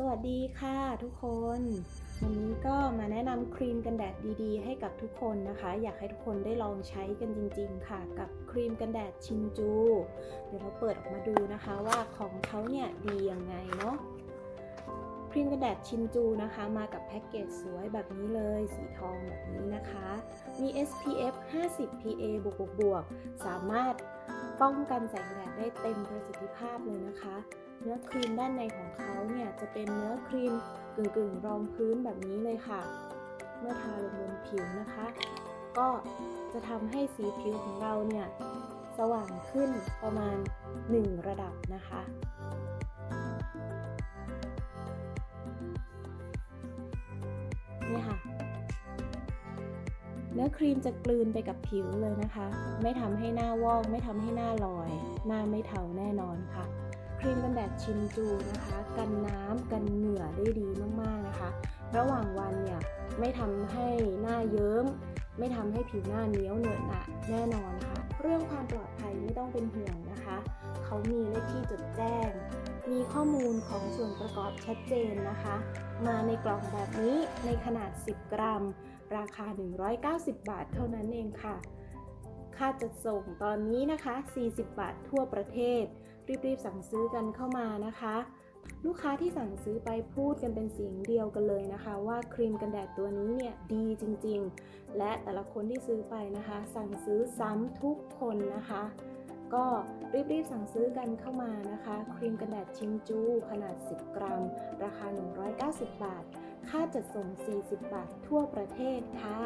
สวัสดีค่ะทุกคน วันนี้ก็มาแนะนำครีมกันแดดดีๆ ให้กับทุกคนนะคะ อยากให้ทุกคนได้ลองใช้กันจริง ๆ ค่ะ กับครีมกันแดดชินจู เดี๋ยวเราเปิดออกมาดูนะคะว่าของเขาเนี่ยดียังไงเนาะครีมกันแดดชินจูนะคะ มากับแพ็กเกจสวยแบบนี้เลย สีทองแบบนี้นะคะ มี SPF 50 PA บวกบวกๆสามารถป้องกันแสงแดดได้เต็มประสิทธิภาพเลยนะคะ เนื้อครีมด้านในของเขาเนี่ยจะเป็นเนื้อครีมกึ่งๆรองพื้นแบบนี้เลยค่ะ เมื่อทาลงบนผิวนะคะ ก็จะทำให้สีผิวของเราเนี่ยสว่างขึ้นประมาณ 1 ระดับนะคะนี่ค่ะ เนื้อครีมจะกลืนไปกับผิวเลยนะคะ ไม่ทำให้หน้าวอก ไม่ทำให้หน้าลอย หน้าไม่เทาแน่นอนค่ะ ครีมกันแดดชินจูนะคะ กันน้ำกันเหงื่อได้ดีมากๆนะคะ ระหว่างวันเนี่ยไม่ทำให้หน้าเยิ้ม ไม่ทำให้ผิวหน้าเนี้ยวเหนอะหนะแน่นอนค่ะ เรื่องความปลอดภัยไม่ต้องเป็นห่วงนะคะ เขามีเลขที่จดแจ้ง มีข้อมูลของส่วนประกอบชัดเจนนะคะ มาในกล่องแบบนี้ในขนาด 10 กรัม ราคา 190 บาทเท่านั้นเองค่ะ ค่าจัดส่งตอนนี้นะคะ 40 บาททั่วประเทศ รีบๆสั่งซื้อกันเข้ามานะคะ ลูกค้าที่สั่งซื้อไปพูดกันเป็นเสียงเดียวกันเลยนะคะ ว่าครีมกันแดดตัวนี้เนี่ยดีจริงๆ และแต่ละคนที่ซื้อไปนะคะ สั่งซื้อซ้ำทุกคนนะคะ ก็รีบๆสั่งซื้อกันเข้ามานะคะ ครีมกันแดดชินจู ขนาด 10 กรัม ราคา 190 บาท ค่าจัดส่ง 40 บาททั่วประเทศค่ะ